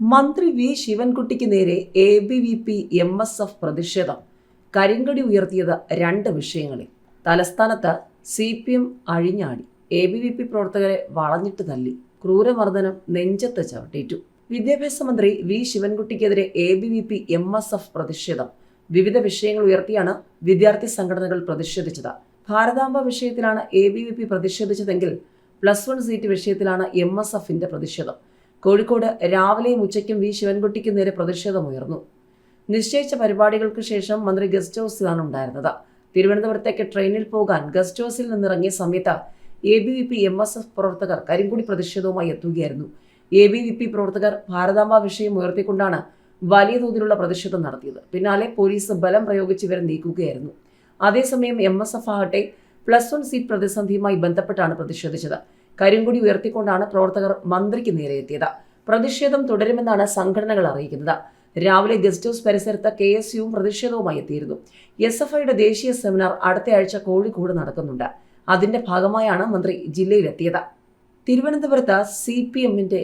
മന്ത്രി വി ശിവൻകുട്ടിക്ക് നേരെ A B V P M S F പ്രതിഷേധം. കരിങ്കടി ഉയർത്തിയത് രണ്ട് വിഷയങ്ങളിൽ. തലസ്ഥാനത്ത് സി പി എം അഴിഞ്ഞാടി. എ ബി വി പി പ്രവർത്തകരെ വളഞ്ഞിട്ട് തല്ലി. ക്രൂരമർദ്ദനം നെഞ്ചത്ത് ചവിട്ടേറ്റു വിദ്യാഭ്യാസ മന്ത്രി V ശിവൻകുട്ടിക്കെതിരെ A B V P M S F പ്രതിഷേധം. വിവിധ വിഷയങ്ങൾ ഉയർത്തിയാണ് വിദ്യാർത്ഥി സംഘടനകൾ പ്രതിഷേധിച്ചത്. ഭാരതാംബ വിഷയത്തിലാണ് എ ബി വി പി പ്രതിഷേധിച്ചതെങ്കിൽ പ്ലസ് വൺ സീറ്റ് വിഷയത്തിലാണ് എം എസ് എഫിന്റെ പ്രതിഷേധം. കോഴിക്കോട് രാവിലെയും ഉച്ചയ്ക്കും വി ശിവൻകുട്ടിക്ക് നേരെ പ്രതിഷേധമുയർന്നു നിശ്ചയിച്ച പരിപാടികൾക്ക് ശേഷം മന്ത്രി ഗസ്റ്റ് ഹൗസിലാണ് ഉണ്ടായിരുന്നത്. തിരുവനന്തപുരത്തേക്ക് ട്രെയിനിൽ പോകാൻ ഗസ്റ്റ് ഹൗസിൽ നിന്നിറങ്ങിയ സമയത്ത് A B V P M S F പ്രവർത്തകർ കരിങ്കുടി പ്രതിഷേധവുമായി എത്തുകയായിരുന്നു. എ ബി വി പി പ്രവർത്തകർ ഭാരതാംബ വിഷയം ഉയർത്തിക്കൊണ്ടാണ് വലിയ തോതിലുള്ള പ്രതിഷേധം നടത്തിയത്. പിന്നാലെ പോലീസ് ബലം പ്രയോഗിച്ച് ഇവരെ നീക്കുകയായിരുന്നു. അതേസമയം എം എസ് എഫ് ആകട്ടെ പ്ലസ് വൺ സീറ്റ് പ്രതിസന്ധിയുമായി ബന്ധപ്പെട്ടാണ് പ്രതിഷേധിച്ചത്. കരിങ്കുടി ഉയർത്തിക്കൊണ്ടാണ് പ്രവർത്തകർ മന്ത്രിക്ക് നേരെ എത്തിയത് പ്രതിഷേധം തുടരുമെന്നാണ് സംഘടനകൾ അറിയിക്കുന്നത്. രാവിലെ ഗസ്റ്റ് ഹൗസ് പരിസരത്ത് കെ എസ് യുവും പ്രതിഷേധവുമായി എത്തിയിരുന്നു. എസ് എഫ് ഐയുടെ ദേശീയ സെമിനാർ അടുത്തയാഴ്ച കോഴിക്കോട് നടക്കുന്നുണ്ട്. അതിന്റെ ഭാഗമായാണ് മന്ത്രി ജില്ലയിലെത്തിയത്. തിരുവനന്തപുരത്ത് സി പി എമ്മിന്റെ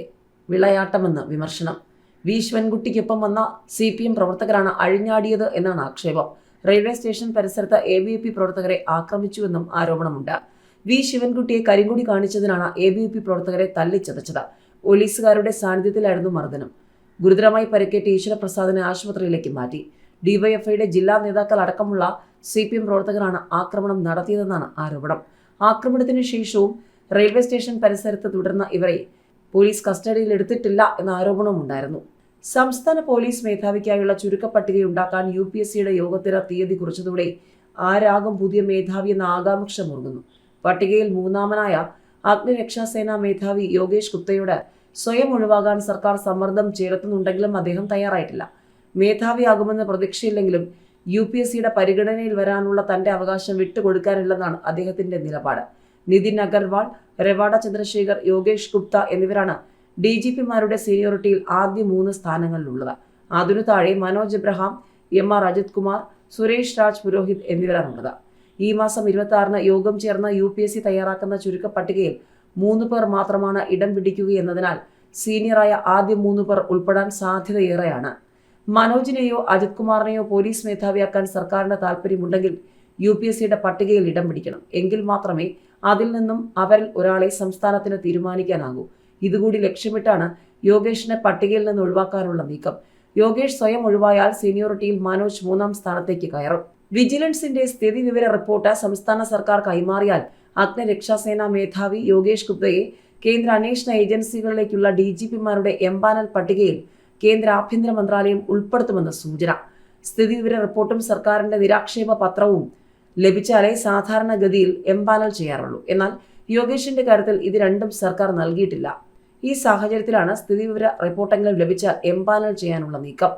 വിളയാട്ടമെന്ന് വിമർശനം. വി ശിവൻകുട്ടിക്കൊപ്പം വന്ന സി പി എം പ്രവർത്തകരാണ് അഴിഞ്ഞാടിയത് എന്നാണ് ആക്ഷേപം. റെയിൽവേ സ്റ്റേഷൻ പരിസരത്ത് എ ബി പി പ്രവർത്തകരെ ആക്രമിച്ചുവെന്നും ആരോപണമുണ്ട്. വി ശിവൻകുട്ടിയെ കരിങ്കുടി കാണിച്ചതിനാണ് എ ബി പി പ്രവർത്തകരെ തല്ലിച്ചതച്ചത് പോലീസുകാരുടെ സാന്നിധ്യത്തിലായിരുന്നു മർദ്ദനം. ഗുരുതരമായി പരിക്കേറ്റ ഈശ്വരപ്രസാദിനെ ആശുപത്രിയിലേക്ക് മാറ്റി. ഡിവൈഎഫ്ഐയുടെ ജില്ലാ നേതാക്കൾ അടക്കമുള്ള സി പി എം പ്രവർത്തകരാണ് ആക്രമണം നടത്തിയതെന്നാണ് ആരോപണം. ആക്രമണത്തിന് ശേഷവും റെയിൽവേ സ്റ്റേഷൻ പരിസരത്ത് തുടർന്ന ഇവരെ പോലീസ് കസ്റ്റഡിയിൽ എടുത്തിട്ടില്ല എന്ന ആരോപണവും ഉണ്ടായിരുന്നു. സംസ്ഥാന പോലീസ് മേധാവിക്കായുള്ള ചുരുക്കപ്പട്ടികയുണ്ടാക്കാൻ യു പി എസ് സിയുടെ യോഗത്തിന് തീയതി കുറിച്ചതോടെ ആരാകും പുതിയ മേധാവി എന്ന ആകാംക്ഷ മുറുകുന്നു. പട്ടികയിൽ മൂന്നാമനായ അഗ്നിരക്ഷാസേനാ മേധാവി യോഗേഷ് ഗുപ്തയോട് സ്വയം ഒഴിവാകാൻ സർക്കാർ സമ്മർദ്ദം ചെലുത്തുന്നുണ്ടെങ്കിലും അദ്ദേഹം തയ്യാറായിട്ടില്ല. മേധാവിയാകുമെന്ന് പ്രതീക്ഷയില്ലെങ്കിലും യു പി എസ് സിയുടെ പരിഗണനയിൽ വരാനുള്ള തന്റെ അവകാശം വിട്ടുകൊടുക്കാനില്ലെന്നാണ് അദ്ദേഹത്തിന്റെ നിലപാട്. നിതിൻ അഗർവാൾ രവാഡ ചന്ദ്രശേഖർ യോഗേഷ് ഗുപ്ത എന്നിവരാണ് ഡി ജി പിമാരുടെ സീനിയോറിറ്റിയിൽ ആദ്യ മൂന്ന് സ്ഥാനങ്ങളിലുള്ളത്. അതിനു താഴെ മനോജ് എബ്രഹാം എം ആർ അജിത് കുമാർ സുരേഷ് രാജ് പുരോഹിത് എന്നിവരാണുള്ളത്. ഈ മാസം ഇരുപത്തി ആറിന് യോഗം ചേർന്ന യു പി എസ് സി തയ്യാറാക്കുന്ന ചുരുക്ക പട്ടികയിൽ മൂന്ന് പേർ മാത്രമാണ് ഇടം പിടിക്കുകയെന്നതിനാൽ സീനിയറായ ആദ്യ മൂന്ന് പേർ ഉൾപ്പെടാൻ സാധ്യതയേറെയാണ്. മനോജിനെയോ അജിത് കുമാറിനെയോ പോലീസ് മേധാവിയാക്കാൻ സർക്കാരിന് താല്പര്യമുണ്ടെങ്കിൽ യു പി എസ് സിയുടെ പട്ടികയിൽ ഇടം പിടിക്കണം. എങ്കിൽ മാത്രമേ അതിൽ നിന്നും അവരിൽ ഒരാളെ സംസ്ഥാനത്തിന് തീരുമാനിക്കാനാകൂ. ഇതുകൂടി ലക്ഷ്യമിട്ടാണ് യോഗേഷിനെ പട്ടികയിൽ നിന്ന് ഒഴിവാക്കാനുള്ള നീക്കം. യോഗേഷ് സ്വയം ഒഴിവായാൽ സീനിയോറിറ്റിയിൽ മനോജ് മൂന്നാം സ്ഥാനത്തേക്ക് കയറും. വിജിലൻസിന്റെ സ്ഥിതി വിവര റിപ്പോർട്ട് സംസ്ഥാന സർക്കാർ കൈമാറിയാൽ അഗ്നിരക്ഷാസേനാ മേധാവി യോഗേഷ് ഗുപ്തയെ കേന്ദ്ര അന്വേഷണ ഏജൻസികളിലേക്കുള്ള ഡി ജി പിമാരുടെ എംപാനൽ പട്ടികയിൽ കേന്ദ്ര ആഭ്യന്തര മന്ത്രാലയം ഉൾപ്പെടുത്തുമെന്ന് സൂചന. സ്ഥിതി വിവര റിപ്പോർട്ടും സർക്കാരിന്റെ നിരാക്ഷേപ പത്രവും ലഭിച്ചാലേ സാധാരണഗതിയിൽ എംപാനൽ ചെയ്യാറുള്ളൂ. എന്നാൽ യോഗേഷിന്റെ കാര്യത്തിൽ ഇത് രണ്ടും സർക്കാർ നൽകിയിട്ടില്ല. ഈ സാഹചര്യത്തിലാണ് സ്ഥിതി വിവര റിപ്പോർട്ടെങ്കിലും ലഭിച്ചാൽ എംപാനൽ ചെയ്യാനുള്ള നീക്കം.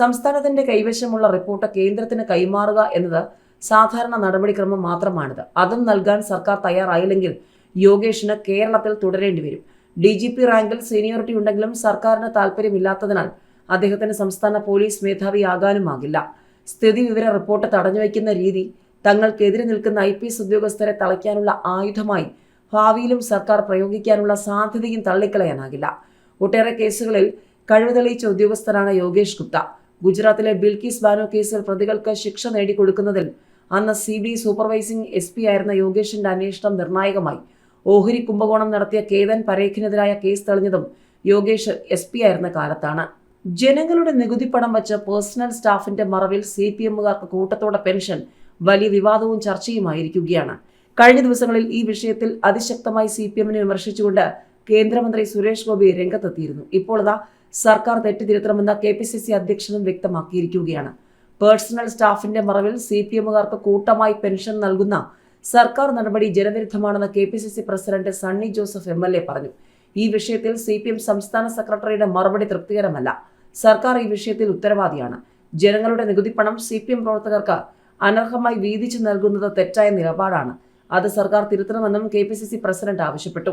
സംസ്ഥാനത്തിന്റെ കൈവശമുള്ള റിപ്പോർട്ട് കേന്ദ്രത്തിന് കൈമാറുക എന്നത് സാധാരണ നടപടിക്രമം മാത്രമാണിത്. അതും നൽകാൻ സർക്കാർ തയ്യാറായില്ലെങ്കിൽ യോഗേഷിന് കേരളത്തിൽ തുടരേണ്ടി വരും. ഡി ജി പി റാങ്കിൽ സീനിയോറിറ്റി ഉണ്ടെങ്കിലും സർക്കാരിന് താല്പര്യമില്ലാത്തതിനാൽ അദ്ദേഹത്തിന് സംസ്ഥാന പോലീസ് മേധാവിയാകാനുമാകില്ല. സ്ഥിതി വിവര റിപ്പോർട്ട് തടഞ്ഞുവയ്ക്കുന്ന രീതി തങ്ങൾക്കെതിരെ നിൽക്കുന്ന ഐ പി എസ് ഉദ്യോഗസ്ഥരെ തളയ്ക്കാനുള്ള ആയുധമായി ഭാവിയിലും സർക്കാർ പ്രയോഗിക്കാനുള്ള സാധ്യതയും തള്ളിക്കളയാനാകില്ല. ഒട്ടേറെ കേസുകളിൽ കഴിവ് തെളിയിച്ച ഉദ്യോഗസ്ഥരാണ് യോഗേഷ് ഗുപ്ത. ഗുജറാത്തിലെ ബിൽക്കിസ് ബാനോ കേസിൽ പ്രതികൾക്ക് ശിക്ഷ നേടിക്കൊടുക്കുന്നതിൽ അന്ന് C B supervising S P ആയിരുന്ന യോഗേഷിന്റെ അന്വേഷണം നിർണായകമായി. ഓഹരി കുംഭകോണം നടത്തിയ കേതൻ പരേഖിനെതിരായ കേസ് തെളിഞ്ഞതും യോഗേഷ് എസ് പി ആയിരുന്ന കാലത്താണ്. ജനങ്ങളുടെ നികുതി പണം വച്ച് പേഴ്സണൽ സ്റ്റാഫിന്റെ മറവിൽ സി പി എമ്മുകാർക്ക് കൂട്ടത്തോടെ പെൻഷൻ വലിയ വിവാദവും ചർച്ചയുമായിരിക്കുകയാണ്. കഴിഞ്ഞ ദിവസങ്ങളിൽ ഈ വിഷയത്തിൽ അതിശക്തമായി സി പി എമ്മിനെ വിമർശിച്ചുകൊണ്ട് കേന്ദ്രമന്ത്രി സുരേഷ് ഗോപി രംഗത്തെത്തിയിരുന്നു. ഇപ്പോൾ സർക്കാർ തെറ്റിതിരുത്തണമെന്ന് കെ പി സി സി അധ്യക്ഷനും വ്യക്തമാക്കിയിരിക്കുകയാണ്. പേഴ്സണൽ സ്റ്റാഫിന്റെ മറവിൽ സി പി എമ്മുകാർക്ക് കൂട്ടമായി പെൻഷൻ നൽകുന്ന സർക്കാർ നടപടി ജനവിരുദ്ധമാണെന്ന് K P C C president Sunny Joseph M L A പറഞ്ഞു. ഈ വിഷയത്തിൽ സി പി എം സംസ്ഥാന സെക്രട്ടറിയുടെ മറുപടി തൃപ്തികരമല്ല. സർക്കാർ ഈ വിഷയത്തിൽ ഉത്തരവാദിയാണ്. ജനങ്ങളുടെ നികുതിപ്പണം സി പി എം പ്രവർത്തകർക്ക് അനർഹമായി വീതിച്ചു നൽകുന്നത് തെറ്റായ നിലപാടാണ്. അത് സർക്കാർ തിരുത്തണമെന്നും K P C C president ആവശ്യപ്പെട്ടു.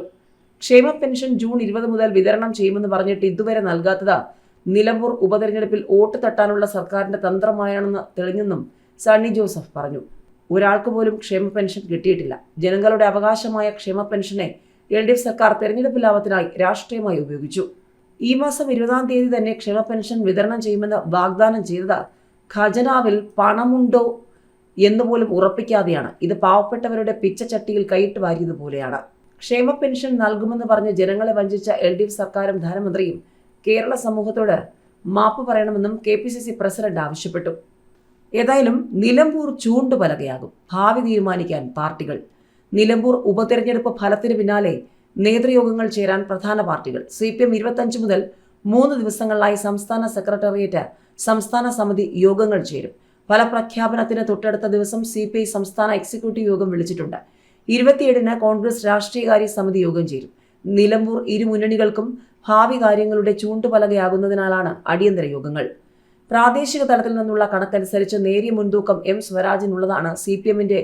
ക്ഷേമ പെൻഷൻ ജൂൺ ഇരുപത് മുതൽ വിതരണം ചെയ്യുമെന്ന് പറഞ്ഞിട്ട് ഇതുവരെ നൽകാത്തത് നിലമ്പൂർ ഉപതെരഞ്ഞെടുപ്പിൽ വോട്ട് തട്ടാനുള്ള സർക്കാരിന്റെ തന്ത്രമായാണെന്ന് തെളിഞ്ഞെന്നും സണ്ണി ജോസഫ് പറഞ്ഞു. ഒരാൾക്ക് പോലും ക്ഷേമ പെൻഷൻ കിട്ടിയിട്ടില്ല. ജനങ്ങളുടെ അവകാശമായ ക്ഷേമ പെൻഷനെ എൽ ഡി എഫ് സർക്കാർ തെരഞ്ഞെടുപ്പ് ലാഭത്തിനായി രാഷ്ട്രീയമായി ഉപയോഗിച്ചു. ഈ മാസം ഇരുപതാം തീയതി തന്നെ ക്ഷേമ പെൻഷൻ വിതരണം ചെയ്യുമെന്ന് വാഗ്ദാനം ചെയ്തത് ഖജനാവിൽ പണമുണ്ടോ എന്നുപോലും ഉറപ്പിക്കാതെയാണ്. ഇത് പാവപ്പെട്ടവരുടെ പിച്ചച്ചട്ടിയിൽ കൈയിട്ട് വാരിയതുപോലെയാണ് ക്ഷേമ പെൻഷൻ നൽകുമെന്ന് പറഞ്ഞ് ജനങ്ങളെ വഞ്ചിച്ച എൽ ഡി എഫ് സർക്കാരും ധനമന്ത്രിയും കേരള സമൂഹത്തോട് മാപ്പ് പറയണമെന്നും K P C C president ആവശ്യപ്പെട്ടു. ഏതായാലും നിലമ്പൂർ ചൂണ്ടുപലകയാകും ഭാവി തീരുമാനിക്കാൻ പാർട്ടികൾ. നിലമ്പൂർ ഉപതെരഞ്ഞെടുപ്പ് ഫലത്തിന് പിന്നാലെ നേതൃയോഗങ്ങൾ ചേരാൻ പ്രധാന പാർട്ടികൾ. സി പി എം ഇരുപത്തഞ്ച് മുതൽ മൂന്ന് ദിവസങ്ങളിലായി സംസ്ഥാന സെക്രട്ടേറിയറ്റ് സംസ്ഥാന സമിതി യോഗങ്ങൾ ചേരും. ഫലപ്രഖ്യാപനത്തിന് തൊട്ടടുത്ത ദിവസം സി സംസ്ഥാന എക്സിക്യൂട്ടീവ് യോഗം വിളിച്ചിട്ടുണ്ട്. ഇരുപത്തിയേഴിന് കോൺഗ്രസ് രാഷ്ട്രീയകാര്യ സമിതി യോഗം ചേരും. നിലമ്പൂർ ഇരുമുന്നണികൾക്കും ഭാവി കാര്യങ്ങളുടെ ചൂണ്ടുപലകയാകുന്നതിനാലാണ് അടിയന്തര യോഗങ്ങൾ. പ്രാദേശിക തലത്തിൽ നിന്നുള്ള കണക്കനുസരിച്ച് നേരിയ മുൻതൂക്കം എം സ്വരാജിനുള്ളതാണ് സി പി എമ്മിന്റെ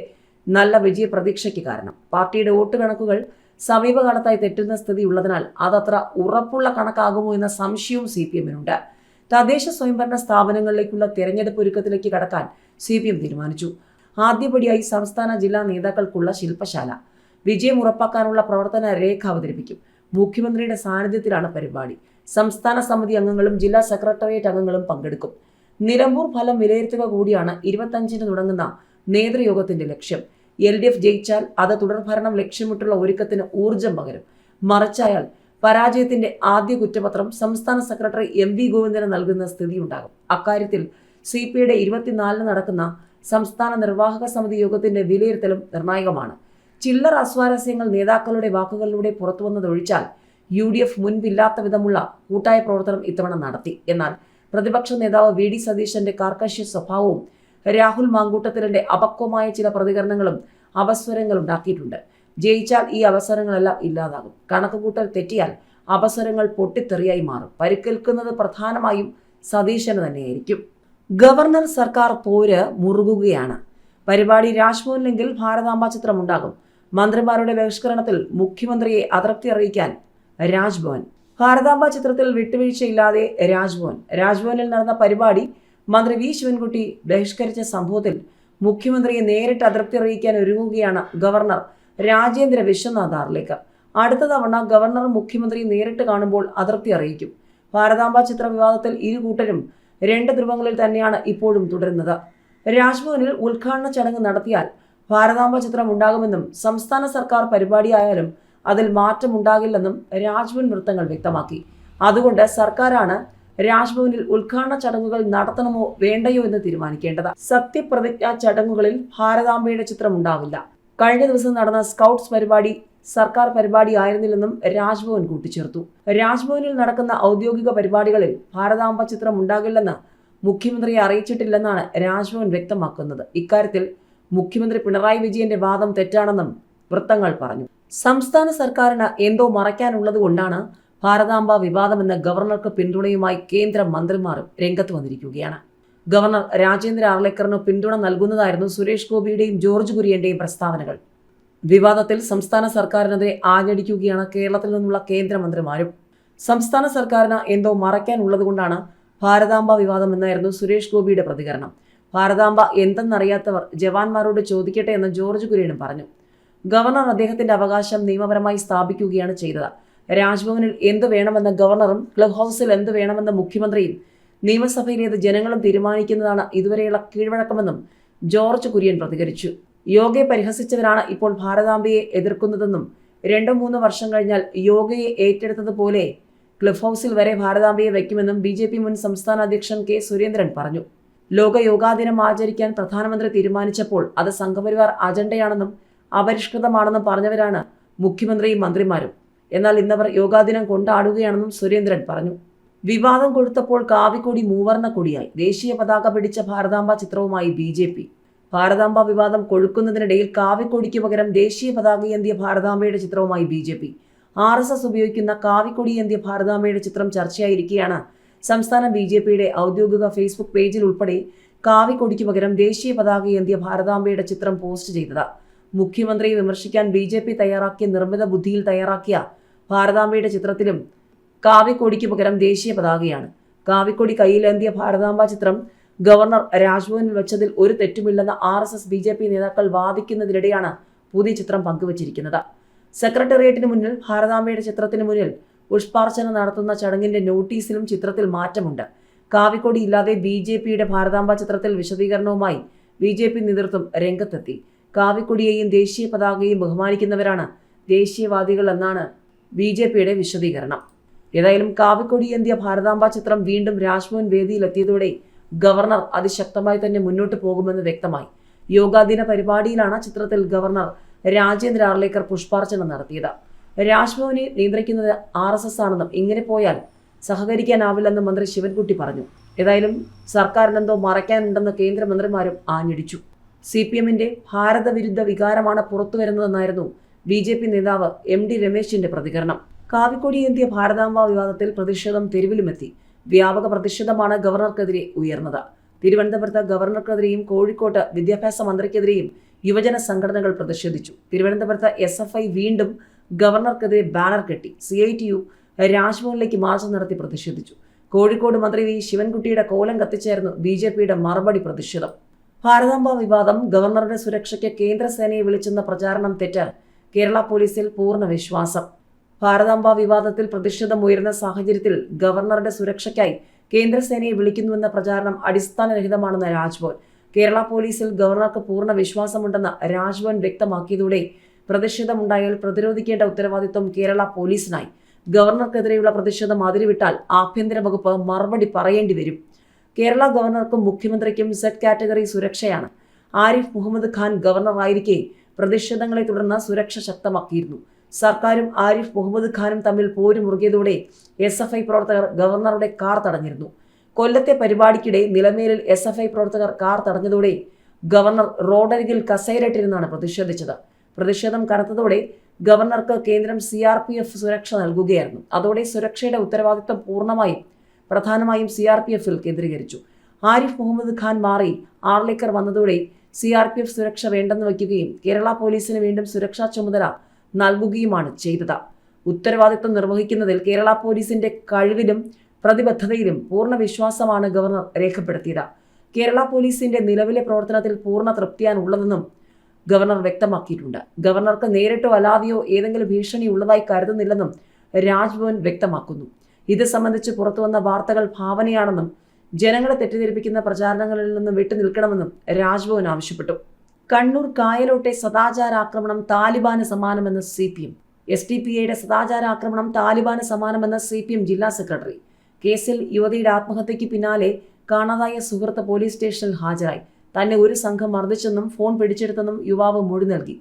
നല്ല വിജയ പ്രതീക്ഷയ്ക്ക് കാരണം. പാർട്ടിയുടെ വോട്ട് കണക്കുകൾ സമീപകാലത്തായി തെറ്റുന്ന സ്ഥിതി ഉള്ളതിനാൽ അതത്ര ഉറപ്പുള്ള കണക്കാകുമോ എന്ന സംശയവും സി പി എമ്മിനുണ്ട് തദ്ദേശ സ്വയംഭരണ സ്ഥാപനങ്ങളിലേക്കുള്ള തെരഞ്ഞെടുപ്പ് ഒരുക്കത്തിലേക്ക് കടക്കാൻ സി പി എം തീരുമാനിച്ചു. ആദ്യപടിയായി സംസ്ഥാന ജില്ലാ നേതാക്കൾക്കുള്ള ശില്പശാല. വിജയം ഉറപ്പാക്കാനുള്ള പ്രവർത്തന രേഖ അവതരിപ്പിക്കും. മുഖ്യമന്ത്രിയുടെ സാന്നിധ്യത്തിലാണ് പരിപാടി. സംസ്ഥാന സമിതി അംഗങ്ങളും ജില്ലാ സെക്രട്ടേറിയറ്റ് അംഗങ്ങളും പങ്കെടുക്കും. നിലമ്പൂർ ഫലം വിലയിരുത്തുക കൂടിയാണ് ഇരുപത്തഞ്ചിന് തുടങ്ങുന്ന നേതൃയോഗത്തിന്റെ ലക്ഷ്യം. എൽ ഡി എഫ് ജയിച്ചാൽ അത് തുടർഭരണം ലക്ഷ്യമിട്ടുള്ള ഒരുക്കത്തിന് ഊർജം പകരും. മറിച്ചായാൽ പരാജയത്തിന്റെ ആദ്യ കുറ്റപത്രം സംസ്ഥാന സെക്രട്ടറി എം വി ഗോവിന്ദന് നൽകുന്ന സ്ഥിതിയുണ്ടാകും. അക്കാര്യത്തിൽ സി പി ഐയുടെ ഇരുപത്തിനാലിന് നടക്കുന്ന സംസ്ഥാന നിർവാഹക സമിതി യോഗത്തിന്റെ വിലയിരുത്തലും നിർണായകമാണ്. ചില്ലർ അസ്വാരസ്യങ്ങൾ നേതാക്കളുടെ വാക്കുകളിലൂടെ പുറത്തുവന്നതൊഴിച്ചാൽ യു ഡി എഫ് മുൻപില്ലാത്ത വിധമുള്ള കൂട്ടായ പ്രവർത്തനം ഇത്തവണ നടത്തി. എന്നാൽ പ്രതിപക്ഷ നേതാവ് വി ഡി സതീശന്റെ കാർക്കശ്യ സ്വഭാവവും രാഹുൽ മാങ്കൂട്ടത്തിലിന്റെ അപക്വമായ ചില പ്രതികരണങ്ങളും അവസരങ്ങൾ ഉണ്ടാക്കിയിട്ടുണ്ട്. ജയിച്ചാൽ ഈ അവസരങ്ങളെല്ലാം ഇല്ലാതാകും. കണക്കുകൂട്ടൽ തെറ്റിയാൽ അവസരങ്ങൾ പൊട്ടിത്തെറിയായി മാറും. പരിക്കേൽക്കുന്നത് പ്രധാനമായും സതീശന് തന്നെയായിരിക്കും. ഗവർണർ സർക്കാർ പോര് മുറുകുകയാണ്. പരിപാടി രാജ്ഭവനിലെങ്കിൽ ഭാരതാംബ ചിത്രം ഉണ്ടാകും മന്ത്രിമാരുടെ ബഹിഷ്കരണത്തിൽ മുഖ്യമന്ത്രിയെ അതൃപ്തി അറിയിക്കാൻ രാജ്ഭവൻ. ഭാരതാംബ ചിത്രത്തിൽ വിട്ടുവീഴ്ചയില്ലാതെ രാജ്ഭവൻ. രാജ്ഭവനിൽ നടന്ന പരിപാടി മന്ത്രി വി. ശിവൻകുട്ടി ബഹിഷ്കരിച്ച സംഭവത്തിൽ മുഖ്യമന്ത്രിയെ നേരിട്ട് അതൃപ്തി അറിയിക്കാൻ ഒരുങ്ങുകയാണ് ഗവർണർ രാജേന്ദ്ര വിശ്വനാഥ് അടുത്ത തവണ ഗവർണർ മുഖ്യമന്ത്രി നേരിട്ട് കാണുമ്പോൾ അതൃപ്തി അറിയിക്കും. ഭാരതാംബ ചിത്ര വിവാദത്തിൽ ഇരു കൂട്ടരും രണ്ട് ധ്രുവങ്ങളിൽ തന്നെയാണ് ഇപ്പോഴും തുടരുന്നത്. രാജ്ഭവനിൽ ഉദ്ഘാടന ചടങ്ങ് നടത്തിയാൽ ഭാരതാംബ ചിത്രം ഉണ്ടാകുമെന്നും സംസ്ഥാന സർക്കാർ പരിപാടിയായാലും അതിൽ മാറ്റമുണ്ടാകില്ലെന്നും രാജ്ഭവൻ വൃത്തങ്ങൾ വ്യക്തമാക്കി. അതുകൊണ്ട് സർക്കാരാണ് രാജ്ഭവനിൽ ഉദ്ഘാടന ചടങ്ങുകൾ നടത്തണമോ വേണ്ടയോ എന്ന് തീരുമാനിക്കേണ്ടത്. സത്യപ്രതിജ്ഞാ ചടങ്ങുകളിൽ ഭാരതാംബയുടെ ചിത്രം ഉണ്ടാവില്ല. കഴിഞ്ഞ ദിവസം നടന്ന സ്കൗട്ട്സ് പരിപാടി സർക്കാർ പരിപാടി ആയിരുന്നില്ലെന്നും രാജ്ഭവൻ കൂട്ടിച്ചേർത്തു. രാജ്ഭവനിൽ നടക്കുന്ന ഔദ്യോഗിക പരിപാടികളിൽ ഭാരതാംബ ചിത്രം ഉണ്ടാകില്ലെന്ന് മുഖ്യമന്ത്രിയെ അറിയിച്ചിട്ടില്ലെന്നാണ് രാജ്ഭവൻ വ്യക്തമാക്കുന്നത്. ഇക്കാര്യത്തിൽ മുഖ്യമന്ത്രി പിണറായി വിജയന്റെ വാദം തെറ്റാണെന്നും വൃത്തങ്ങൾ പറഞ്ഞു. സംസ്ഥാന സർക്കാരിന് എന്തോ മറയ്ക്കാനുള്ളത് കൊണ്ടാണ് ഭാരതാംബ വിവാദമെന്ന് ഗവർണർക്ക് പിന്തുണയുമായി കേന്ദ്ര മന്ത്രിമാരും രംഗത്ത് വന്നിരിക്കുകയാണ്. ഗവർണർ രാജേന്ദ്ര ആർലേക്കറിന് പിന്തുണ നൽകുന്നതായിരുന്നു സുരേഷ് ഗോപിയുടെയും ജോർജ് കുര്യന്റെയും പ്രസ്താവനകൾ. വിവാദത്തിൽ സംസ്ഥാന സർക്കാരിനെതിരെ ആഞ്ഞടിക്കുകയാണ് കേരളത്തിൽ നിന്നുള്ള കേന്ദ്രമന്ത്രിമാരും. സംസ്ഥാന സർക്കാരിന് എന്തോ മറയ്ക്കാനുള്ളതുകൊണ്ടാണ് ഭാരതാംബ വിവാദം എന്നായിരുന്നു സുരേഷ് ഗോപിയുടെ പ്രതികരണം. ഭാരതാംബ എന്തെന്നറിയാത്തവർ ജവാന്മാരോട് ചോദിക്കട്ടെ എന്ന് ജോർജ് കുര്യനും പറഞ്ഞു. ഗവർണർ അദ്ദേഹത്തിന്റെ അവകാശം നിയമപരമായി സ്ഥാപിക്കുകയാണ് ചെയ്തത്. രാജ്ഭവനിൽ എന്ത് വേണമെന്ന ഗവർണറും ക്ലബ് ഹൗസിൽ എന്ത് വേണമെന്ന മുഖ്യമന്ത്രിയും നിയമസഭയിലേത് ജനങ്ങളും തീരുമാനിക്കുന്നതാണ് ഇതുവരെയുള്ള കീഴ്വഴക്കമെന്നും ജോർജ് കുര്യൻ പ്രതികരിച്ചു. യോഗയെ പരിഹസിച്ചവരാണ് ഇപ്പോൾ ഭാരതാംബയെ എതിർക്കുന്നതെന്നും രണ്ടോ മൂന്നോ വർഷം കഴിഞ്ഞാൽ യോഗയെ ഏറ്റെടുത്തതുപോലെ ക്ലിഫ് ഹൗസിൽ വരെ ഭാരതാംബയെ വയ്ക്കുമെന്നും ബി ജെ പി മുൻ സംസ്ഥാന അധ്യക്ഷൻ കെ സുരേന്ദ്രൻ പറഞ്ഞു. ലോക യോഗാ ദിനം ആചരിക്കാൻ പ്രധാനമന്ത്രി തീരുമാനിച്ചപ്പോൾ അത് സംഘപരിവാർ അജണ്ടയാണെന്നും അപരിഷ്കൃതമാണെന്നും പറഞ്ഞവരാണ് മുഖ്യമന്ത്രിയും മന്ത്രിമാരും. എന്നാൽ ഇന്നവർ യോഗാദിനം കൊണ്ടാടുകയാണെന്നും സുരേന്ദ്രൻ പറഞ്ഞു. വിവാദം കൊടുത്തപ്പോൾ കാവിക്കൊടി മൂവർണ കൊടിയായി. ദേശീയ പതാക പിടിച്ച ഭാരതാംബ ചിത്രവുമായി ബി ഭാരതാംബ വിവാദം കൊഴുക്കുന്നതിനിടയിൽ കാവിക്കൊടിക്ക് പകരം ദേശീയ പതാകയേന്തിയ ഭാരതാംബയുടെ ചിത്രവുമായി B J P. R S S ഉപയോഗിക്കുന്ന കാവിക്കൊടിയേന്തിയ ഭാരതാംബയുടെ ചിത്രം ചർച്ചയായിരിക്കെയാണ് സംസ്ഥാന ബി ജെ പിയുടെ ഔദ്യോഗിക ഫേസ്ബുക്ക് പേജിൽ ഉൾപ്പെടെ കാവിക്കൊടിക്ക് പകരം ദേശീയ പതാക ഏന്തിയ ഭാരതാംബയുടെ ചിത്രം പോസ്റ്റ് ചെയ്തത്. മുഖ്യമന്ത്രിയെ വിമർശിക്കാൻ ബി ജെ പി തയ്യാറാക്കിയ നിർമ്മിത ബുദ്ധിയിൽ തയ്യാറാക്കിയ ഭാരതാംബയുടെ ചിത്രത്തിലും കാവിക്കൊടിക്ക് പകരം ദേശീയ പതാകയാണ്. കാവിക്കൊടി കയ്യിലേന്തിയ ഭാരതാംബ ചിത്രം ഗവർണർ രാജ്ഭവനിൽ വെച്ചതിൽ ഒരു തെറ്റുമില്ലെന്ന് R S S B J P നേതാക്കൾ വാദിക്കുന്നതിനിടെയാണ് പുതിയ ചിത്രം പങ്കുവച്ചിരിക്കുന്നത്. സെക്രട്ടേറിയറ്റിന് മുന്നിൽ ഭാരതാംബയുടെ ചിത്രത്തിന് മുന്നിൽ പുഷ്പാർച്ചന നടത്തുന്ന ചടങ്ങിന്റെ നോട്ടീസിലും ചിത്രത്തിൽ മാറ്റമുണ്ട്. കാവിക്കൊടി ഇല്ലാതെ ബി ജെ പിയുടെ ഭാരതാംബ ചിത്രത്തിൽ വിശദീകരണവുമായി ബി ജെ പി നേതൃത്വം രംഗത്തെത്തി. കാവിക്കൊടിയെയും ദേശീയ പതാകയെയും ബഹുമാനിക്കുന്നവരാണ് ദേശീയവാദികൾ എന്നാണ് ബി ജെ പിയുടെ വിശദീകരണം. ഏതായാലും കാവിക്കൊടി എന്തിയ ഭാരതാംബ ചിത്രം വീണ്ടും രാജ്ഭവൻ വേദിയിലെത്തിയതോടെ ഗവർണർ അതിശക്തമായി തന്നെ മുന്നോട്ട് പോകുമെന്ന് വ്യക്തമായി. യോഗാദിന പരിപാടിയിലാണ് ചിത്രത്തിൽ ഗവർണർ രാജേന്ദ്ര ആർലേക്കർ പുഷ്പാർച്ചന നടത്തിയത്. രാജ്ഭവനെ നിയന്ത്രിക്കുന്നത് ആർ എസ് എസ് ആണെന്നും ഇങ്ങനെ പോയാൽ സഹകരിക്കാനാവില്ലെന്നും മന്ത്രി ശിവൻകുട്ടി പറഞ്ഞു. ഏതായാലും സർക്കാരിനെന്തോ മറയ്ക്കാനുണ്ടെന്ന് കേന്ദ്രമന്ത്രിമാരും ആഞ്ഞടിച്ചു. സി പി എമ്മിന്റെ ഭാരതവിരുദ്ധ വികാരമാണ് പുറത്തു വരുന്നതെന്നായിരുന്നു ബി ജെ പി നേതാവ് എം ഡി രമേശിന്റെ പ്രതികരണം. കാവിക്കൊടി ഏന്തിയ ഭാരതാംബ വിവാദത്തിൽ പ്രതിഷേധം തെരുവിലുമെത്തി. വ്യാപക പ്രതിഷേധമാണ് ഗവർണർക്കെതിരെ ഉയർന്നത്. തിരുവനന്തപുരത്ത് ഗവർണർക്കെതിരെയും കോഴിക്കോട്ട് വിദ്യാഭ്യാസ മന്ത്രിക്കെതിരെയും യുവജന സംഘടനകൾ പ്രതിഷേധിച്ചു. തിരുവനന്തപുരത്ത് എസ് എഫ് ഐ വീണ്ടും ഗവർണർക്കെതിരെ ബാനർ കെട്ടി. സി ഐ ടി യു രാജ്ഭവനിലേക്ക് മാർച്ച് നടത്തി പ്രതിഷേധിച്ചു. കോഴിക്കോട് മന്ത്രി വി ശിവൻകുട്ടിയുടെ കോലം കത്തിച്ചായിരുന്നു ബി ജെ പിയുടെ മറുപടി പ്രതിഷേധം. ഭാരതാംബ വിവാദം ഗവർണറുടെ സുരക്ഷയ്ക്ക് കേന്ദ്രസേനയെ വിളിച്ചെന്ന പ്രചാരണം തെറ്റ് കേരള പോലീസിൽ പൂർണ വിശ്വാസം. ഭാരതാംബ വിവാദത്തിൽ പ്രതിഷേധം ഉയർന്ന സാഹചര്യത്തിൽ ഗവർണറുടെ സുരക്ഷയ്ക്കായി കേന്ദ്രസേനയെ വിളിക്കുന്നുവെന്ന പ്രചാരണം അടിസ്ഥാനരഹിതമാണെന്ന് രാജ്ഭവൻ. കേരള പോലീസിൽ ഗവർണർക്ക് പൂർണ വിശ്വാസമുണ്ടെന്ന് രാജ്ഭവൻ വ്യക്തമാക്കിയതോടെ പ്രതിഷേധമുണ്ടായാൽ പ്രതിരോധിക്കേണ്ട ഉത്തരവാദിത്വം കേരള പോലീസിനായി. ഗവർണർക്കെതിരെയുള്ള പ്രതിഷേധം അതിരുവിട്ടാൽ ആഭ്യന്തര വകുപ്പ് മറുപടി പറയേണ്ടി വരും. കേരള ഗവർണർക്കും മുഖ്യമന്ത്രിക്കും സെറ്റ് കാറ്റഗറി സുരക്ഷയാണ്. ആരിഫ് മുഹമ്മദ് ഖാൻ ഗവർണറായിരിക്കെ പ്രതിഷേധങ്ങളെ തുടർന്ന് സുരക്ഷ ശക്തമാക്കിയിരുന്നു. സർക്കാരും ആരിഫ് മുഹമ്മദ് ഖാനും തമ്മിൽ പോര് മുറുകിയതോടെ എസ് എഫ് ഐ പ്രവർത്തകർ ഗവർണറുടെ കാർ തടഞ്ഞിരുന്നു. കൊല്ലത്തെ പരിപാടിക്കിടെ നിലമേലിൽ എസ് എഫ് ഐ പ്രവർത്തകർ കാർ തടഞ്ഞതോടെ ഗവർണർ റോഡരികിൽ കസേരയിട്ടിരുന്നാണ് പ്രതിഷേധിച്ചത്. പ്രതിഷേധം കനത്തതോടെ ഗവർണർക്ക് കേന്ദ്രം സി ആർ പി എഫ് സുരക്ഷ നൽകുകയായിരുന്നു. അതോടെ സുരക്ഷയുടെ ഉത്തരവാദിത്തം പൂർണമായും പ്രധാനമായും സി ആർ പി എഫിൽ കേന്ദ്രീകരിച്ചു. ആരിഫ് മുഹമ്മദ് ഖാൻ മാറി ആർലിക്കർ വന്നതോടെ സി ആർ പി എഫ് സുരക്ഷ വേണ്ടെന്ന് വയ്ക്കുകയും കേരള പോലീസിന് വീണ്ടും സുരക്ഷാ ചുമതല നൽകുകയുമാണ് ചെയ്തത്. ഉത്തരവാദിത്തം നിർവഹിക്കുന്നതിൽ കേരള പോലീസിന്റെ കഴിവിലും പ്രതിബദ്ധതയിലും പൂർണ വിശ്വാസമാണ് ഗവർണർ രേഖപ്പെടുത്തിയത്. കേരള പോലീസിന്റെ നിലവിലെ പ്രവർത്തനത്തിൽ പൂർണ തൃപ്തിയാണ് ഉള്ളതെന്നും ഗവർണർ വ്യക്തമാക്കിയിട്ടുണ്ട്. ഗവർണർക്ക് നേരിട്ടോ അല്ലാതെയോ ഏതെങ്കിലും ഭീഷണി ഉള്ളതായി കരുതുന്നില്ലെന്നും രാജ്ഭവൻ വ്യക്തമാക്കുന്നു. ഇത് സംബന്ധിച്ച് പുറത്തുവന്ന വാർത്തകൾ ഭാവനയാണെന്നും ജനങ്ങളെ തെറ്റിദ്ധരിപ്പിക്കുന്ന പ്രചാരണങ്ങളിൽ നിന്ന് വിട്ടുനിൽക്കണമെന്നും രാജ്ഭവൻ ആവശ്യപ്പെട്ടു. കണ്ണൂർ കായലോട്ടെ സദാചാരാക്രമണം താലിബാന് സമാനമെന്ന് C P M S D P ഐയുടെ സദാചാരാക്രമണം താലിബാന് സമാനമെന്ന് സി പി എം ജില്ലാ സെക്രട്ടറി. കേസിൽ യുവതിയുടെ ആത്മഹത്യയ്ക്ക് പിന്നാലെ കാണാതായ സുഹൃത്ത് പോലീസ് സ്റ്റേഷനിൽ ഹാജരായി. തന്നെ ഒരു സംഘം മർദ്ദിച്ചെന്നും ഫോൺ പിടിച്ചെടുത്തെന്നും യുവാവ് മൊഴി നൽകി.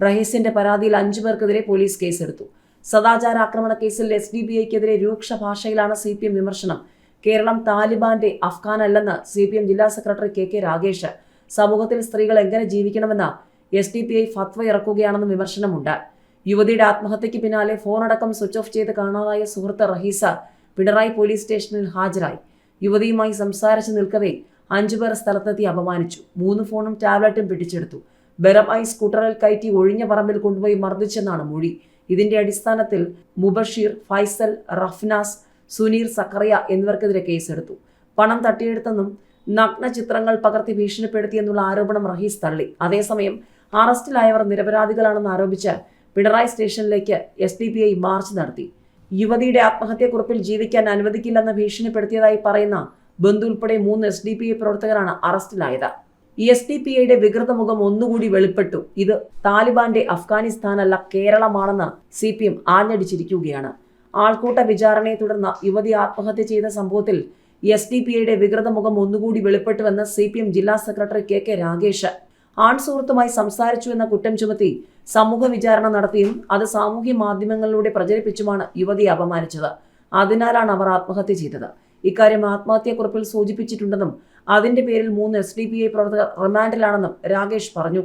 റഹീസിന്റെ പരാതിയിൽ അഞ്ചു പേർക്കെതിരെ പോലീസ് കേസെടുത്തു. സദാചാര ആക്രമണ കേസിൽ എസ് ഡി ബി ഐക്കെതിരെ രൂക്ഷ ഭാഷയിലാണ് സി പി എം വിമർശനം. കേരളം താലിബാന്റെ അഫ്ഗാനല്ലെന്ന് സി പി എം ജില്ലാ സെക്രട്ടറി കെ കെ രാഗേഷ്. സമൂഹത്തിൽ സ്ത്രീകൾ എങ്ങനെ ജീവിക്കണമെന്ന എസ് ഡി പി ഐ ഫത്വ ഇറക്കുകയാണെന്ന് വിമർശനമുണ്ട്. യുവതിയുടെ ആത്മഹത്യയ്ക്ക് പിന്നാലെ ഫോണടക്കം സ്വിച്ച് ഓഫ് ചെയ്ത് കാണാതായ സുഹൃത്ത് റഹീസ പിണറായി പോലീസ് സ്റ്റേഷനിൽ ഹാജരായി. യുവതിയുമായി സംസാരിച്ചു നിൽക്കവേ അഞ്ചുപേർ സ്ഥലത്തെത്തി അപമാനിച്ചു. മൂന്ന് ഫോണും ടാബ്ലറ്റും പിടിച്ചെടുത്തു. ബലമായി സ്കൂട്ടറിൽ കയറ്റി ഒഴിഞ്ഞ പറമ്പിൽ കൊണ്ടുപോയി മർദ്ദിച്ചെന്നാണ് മൊഴി. ഇതിന്റെ അടിസ്ഥാനത്തിൽ മുബഷീർ ഫൈസൽ റഫ്നാസ് സുനീർ സക്കറിയ എന്നിവർക്കെതിരെ കേസെടുത്തു. പണം തട്ടിയെടുത്തെന്നും നഗ്ന ചിത്രങ്ങൾ പകർത്തി ഭീഷണിപ്പെടുത്തിയെന്നുള്ള ആരോപണം റഹീസ് തള്ളി. അതേസമയം അറസ്റ്റിലായവർ നിരപരാധികളാണെന്ന് ആരോപിച്ച് പിണറായി സ്റ്റേഷനിലേക്ക് S D P I march നടത്തി. യുവതിയുടെ ആത്മഹത്യക്കുറിപ്പിൽ ജീവിക്കാൻ അനുവദിക്കില്ലെന്ന് ഭീഷണിപ്പെടുത്തിയതായി പറയുന്ന ബന്ധു ഉൾപ്പെടെ മൂന്ന് എസ് ഡി പി ഐ പ്രവർത്തകരാണ് അറസ്റ്റിലായത്. എസ് ഡി പി ഐയുടെ വികൃത മുഖം ഒന്നുകൂടി വെളിപ്പെട്ടു. ഇത് താലിബാന്റെ അഫ്ഗാനിസ്ഥാനല്ല കേരളമാണെന്ന് സി പി എം ആഞ്ഞടിച്ചിരിക്കുകയാണ്. ആൾക്കൂട്ട വിചാരണയെ തുടർന്ന് യുവതി ആത്മഹത്യ ചെയ്ത സംഭവത്തിൽ എസ് ഡി പി ഐയുടെ വികൃത മുഖം ഒന്നുകൂടി വെളിപ്പെട്ടുവെന്ന് സി പി എം ജില്ലാ സെക്രട്ടറി കെ കെ രാഗേഷ്. ആൺസുഹൃത്തുമായി സംസാരിച്ചു എന്ന കുറ്റം ചുമത്തി സമൂഹ വിചാരണ നടത്തിയും അത് സാമൂഹ്യ മാധ്യമങ്ങളിലൂടെ പ്രചരിപ്പിച്ചുമാണ് യുവതിയെ അപമാനിച്ചത്. അതിനാലാണ് അവർ ആത്മഹത്യ ചെയ്തത്. ഇക്കാര്യം ആത്മഹത്യാക്കുറിപ്പിൽ സൂചിപ്പിച്ചിട്ടുണ്ടെന്നും അതിന്റെ പേരിൽ മൂന്ന് എസ് ഡി പി ഐ പ്രവർത്തകർ റിമാൻഡിലാണെന്നും രാകേഷ് പറഞ്ഞു.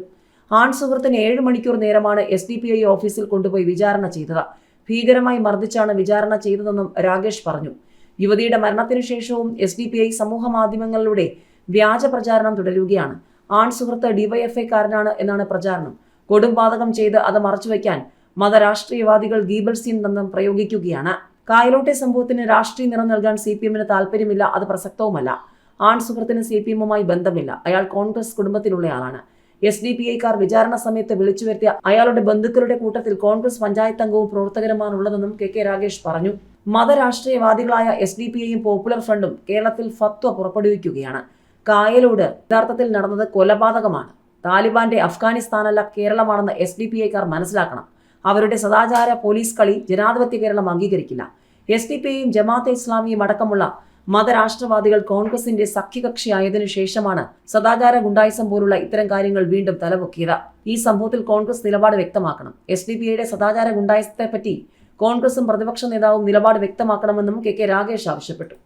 ആൺ സുഹൃത്തിന് ഏഴ് മണിക്കൂർ നേരമാണ് എസ് ഡി പി ഐ ഓഫീസിൽ കൊണ്ടുപോയി വിചാരണ ചെയ്തത്. ഭീകരമായി മർദ്ദിച്ചാണ് വിചാരണ ചെയ്തതെന്നും രാകേഷ് പറഞ്ഞു. യുവതിയുടെ മരണത്തിനു ശേഷവും എസ് ഡി പി ഐ സമൂഹ മാധ്യമങ്ങളിലൂടെ വ്യാജ പ്രചാരണം തുടരുകയാണ്. ആൺ സുഹൃത്ത് ഡിവൈഎഫ്ഐക്കാരനാണ് എന്നാണ് പ്രചാരണം. കൊടുംപാതകം ചെയ്ത് അത് മറച്ചുവെക്കാൻ മതരാഷ്ട്രീയവാദികൾ ഗീബൽസീൻ തന്ത്രം പ്രയോഗിക്കുകയാണ്. കായലോട്ടെ സംഭവത്തിന് രാഷ്ട്രീയ നിറം നൽകാൻ സി പി എമ്മിന് താല്പര്യമില്ല അത് പ്രസക്തവുമല്ല. ആൺ സുഹൃത്തിന് സി പി എമ്മുമായി ബന്ധമില്ല. അയാൾ കോൺഗ്രസ് കുടുംബത്തിലുള്ളയാളാണ് എസ് ഡി പി ഐക്കാർ വിചാരണ സമയത്ത് വിളിച്ചു വരുത്തിയ അയാളുടെ ബന്ധുക്കളുടെ കൂട്ടത്തിൽ കോൺഗ്രസ് പഞ്ചായത്ത് അംഗവും പ്രവർത്തകരുമാണുള്ളതെന്നും കെ കെ രാഗേഷ് പറഞ്ഞു. മതരാഷ്ട്രീയവാദികളായ എസ് ഡി പി ഐയും പോപ്പുലർ ഫ്രണ്ടും കേരളത്തിൽ ഫത്വ പുറപ്പെടുവിക്കുകയാണ്. കായലോട് യഥാർത്ഥത്തിൽ നടന്നത് കൊലപാതകമാണ്. താലിബാന്റെ അഫ്ഗാനിസ്ഥാനല്ല കേരളമാണെന്ന് എസ് ഡി പി ഐക്കാർ മനസ്സിലാക്കണം. അവരുടെ സദാചാര പോലീസ് കളി ജനാധിപത്യ കേരളം അംഗീകരിക്കില്ല. എസ് ഡി പി ഐയും ജമാഅത്തെ ഇസ്ലാമിയും അടക്കമുള്ള മതരാഷ്ട്രവാദികൾ കോൺഗ്രസിന്റെ സഖ്യകക്ഷിയായതിനു ശേഷമാണ് സദാചാര ഗുണ്ടായിസം പോലുള്ള ഇത്തരം കാര്യങ്ങൾ വീണ്ടും തലപൊക്കിയത്. ഈ സംഭവത്തിൽ കോൺഗ്രസ് നിലപാട് വ്യക്തമാക്കണം. എസ് ഡി പി ഐയുടെ സദാചാര ഗുണ്ടായിസത്തെപ്പറ്റി കോൺഗ്രസും പ്രതിപക്ഷ നേതാവും നിലപാട് വ്യക്തമാക്കണമെന്നും കെ കെ രാഗേഷ് ആവശ്യപ്പെട്ടു.